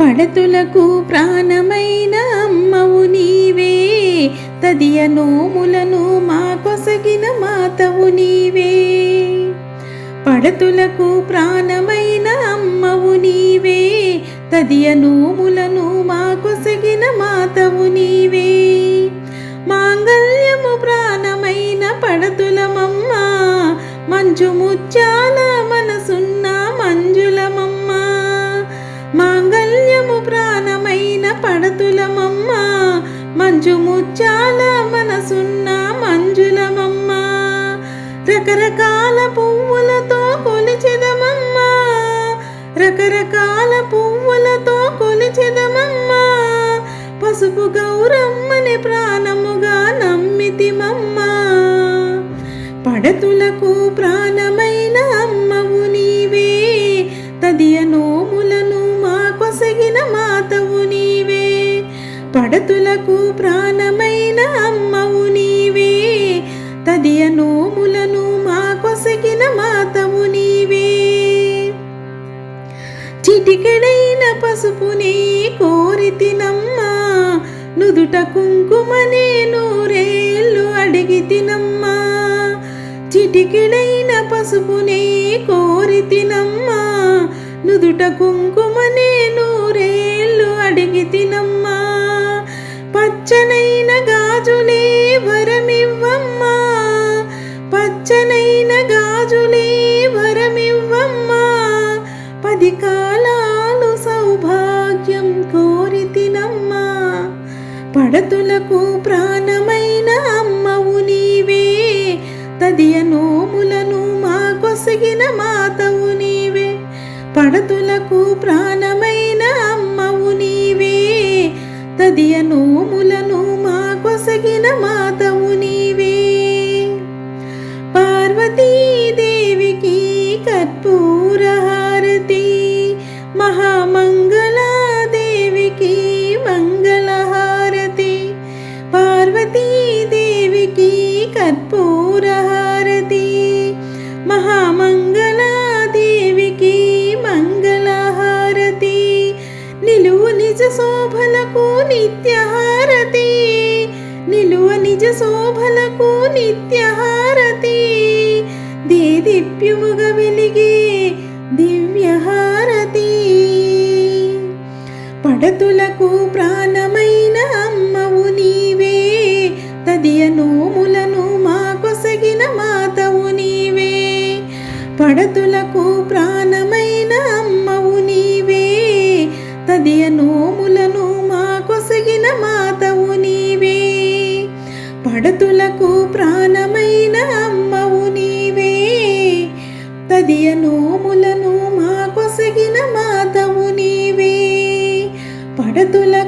పడతులకు ప్రాణమైన అమ్మవు నీవే తదియ నోములను మా కొసగిన మాతవు నీవే. పడతులకు ప్రాణమైన అమ్మవు నీవే తదియ నోములను మా కొసగిన మాతవు నీవే. మాంగళ్యము ప్రాణమైన పడతులమమ్మ మంచు ముత్యాల మనసున్న మంచు ముత్యాల మనసున్న మంజులమమ్మ. రకరకాల పువ్వులతో కొలిచెదమమ్మ. రకరకాల పువ్వులతో కొలిచెదమమ్మ. పసుపు గౌరమ్మని ప్రాణముగా నమ్మితిమమ్మ. పడతులకు ప్రాణమైన పడతులకు ప్రాణమైన అమ్మవు నీవే. తదియ నోములను మా కొసగిన మాతవు నీవే. చిటికెడైన పసుపునే కోరితినమ్మా. నుదుట కుంకుమనే నూరేళ్ళు అడిగి తినమ్మా చిటికెడైన పసుపునే కోరితినమ్మా. నుదుట కుంకుమనే నూరేళ్ళు అడిగి తినమ్మా పచ్చనైన గాజులే వరమివ్వమ్మా. పచ్చనైన గాజులే వరమివ్వమ్మా. పది కాలాలు సౌభాగ్యం కోరితినమ్మా పడతులకు ప్రాణమైన అమ్మవు నీవే. తదియ నోములను మా కొసగిన మాతవు నీవే. పడతులకు ప్రాణమైన అమ్మవు నీవే. తదియ నో పార్వతీదేవికి కర్పూరహారతి. మహామంగళాదేవికి మంగళహారతి. నిలువు నిజ శోభలకు నిత్యహారతి. నిలువ నిజ శోభలకు నిత్యహారతి. దేదిప్యుముగ వెలిగే దివ్యహారతి. పడతులకు ప్రాణమైన అమ్మవు నీవే. తదియ నోములను మా కొసగిన మాతవు నీవే. పడతులకు ప్రాణమైన అమ్మవు నీవే. తదియ నోములను మా కొసగిన మాతవు నీవే. పడతులకు ప్రాణమైన అమ్మవు నీవే. తదియ నోములను మా కొసగిన మాతవు నీవే. పడతుల